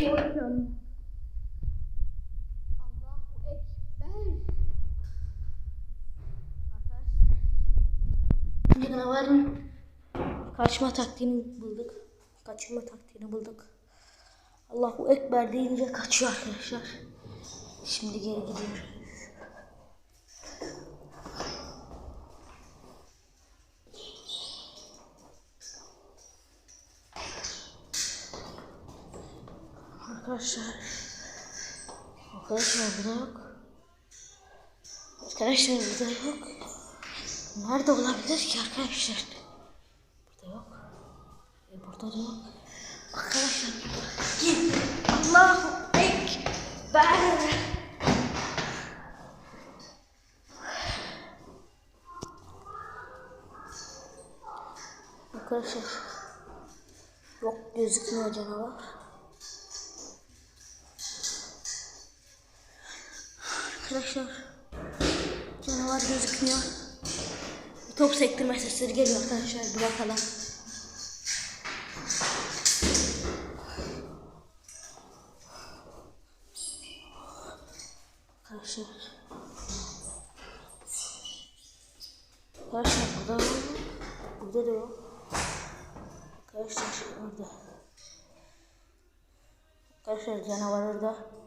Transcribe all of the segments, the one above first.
Oyun. Allahu Ekber. Canavarın kaçma taktiğini bulduk. Kaçırma taktiğini bulduk. Allahu Ekber deyince kaçıyor arkadaşlar. Şimdi geri gidiyoruz. Arkadaşlar. Arkadaşlar burada yok. Arkadaşlar burada yok. Nerede olabilir ki arkadaşlar? Burada yok. E burada da yok. Arkadaşlar. Allahu Ekber. Arkadaşlar yok gözükmüyor canavar. Arkadaşlar canavar gözükmüyor. Top sektirme sesleri geliyor arkadaşlar bir bakalım. Arkadaşlar. Arkadaşlar burada. Burada da yok. Arkadaşlar orada. Arkadaşlar canavar orada.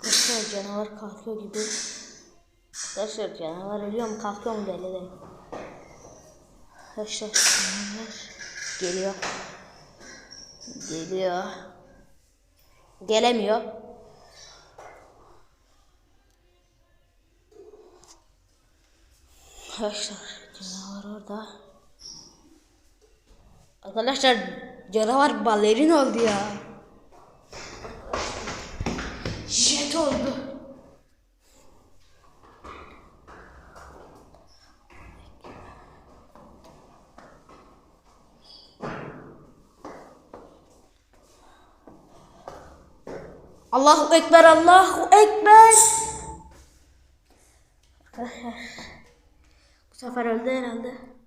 Arkadaşlar canavar kalkıyor gibi. Arkadaşlar canavar ölüyor mu kalkıyor mu belli değil. Arkadaşlar canavar geliyor. Geliyor. Gelemiyor. Arkadaşlar canavar orada. Arkadaşlar canavar balerin oldu ya. Oldu. Allahu Ekber, Allahu Ekber. Bu sefer öldü herhalde.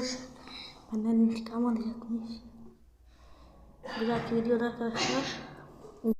Arkadaşlar benden intikam alacakmış. Bir dahaki videoda arkadaşlar